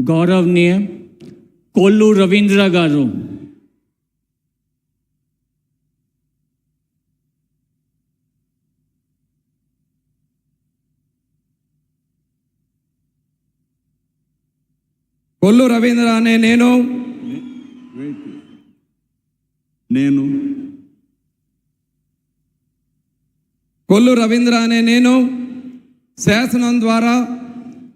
గౌరవనీయ కొల్లు రవీంద్ర గారు. కొల్లు రవీంద్ర అనే నేను. నేను. కొల్లు రవీంద్ర అనే నేను. శాసనం ద్వారా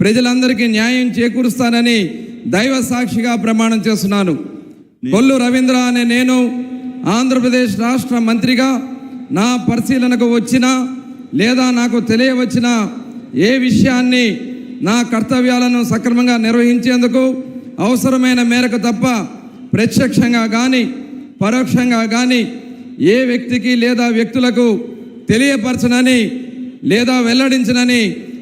ప్రజలందరికీ న్యాయం చేకూరుస్తానని దైవ సాక్షిగా ప్రమాణం చేస్తున్నాను. కొల్లు రవీంద్ర అనే నేను ఆంధ్రప్రదేశ్ రాష్ట్ర మంత్రిగా నా పరిశీలనకు వచ్చిన లేదా నాకు తెలియవచ్చిన ఏ విషయాన్ని నా కర్తవ్యాలను సక్రమంగా నిర్వహించేందుకు అవసరమైన మేరకు తప్ప ప్రత్యక్షంగా కానీ పరోక్షంగా కానీ ఏ వ్యక్తికి లేదా వ్యక్తులకు తెలియపరచనని లేదా వెల్లడించనని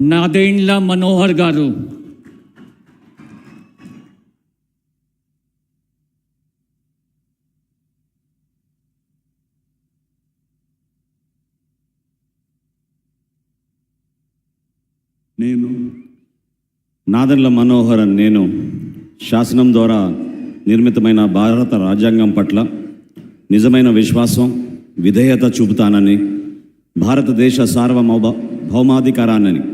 నాదేండ్ల మనోహర్ గారు. నేను నాదన్ల మనోహర్ అని నేను శాసనం ద్వారా నిర్మితమైన భారత రాజ్యాంగం పట్ల నిజమైన విశ్వాసం విధేయత చూపుతానని భారతదేశ సార్వభౌమ భౌమాధికారాన్ని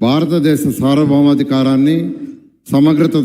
భారతదేశ సార్వభౌమాధికారాన్ని సమగ్రత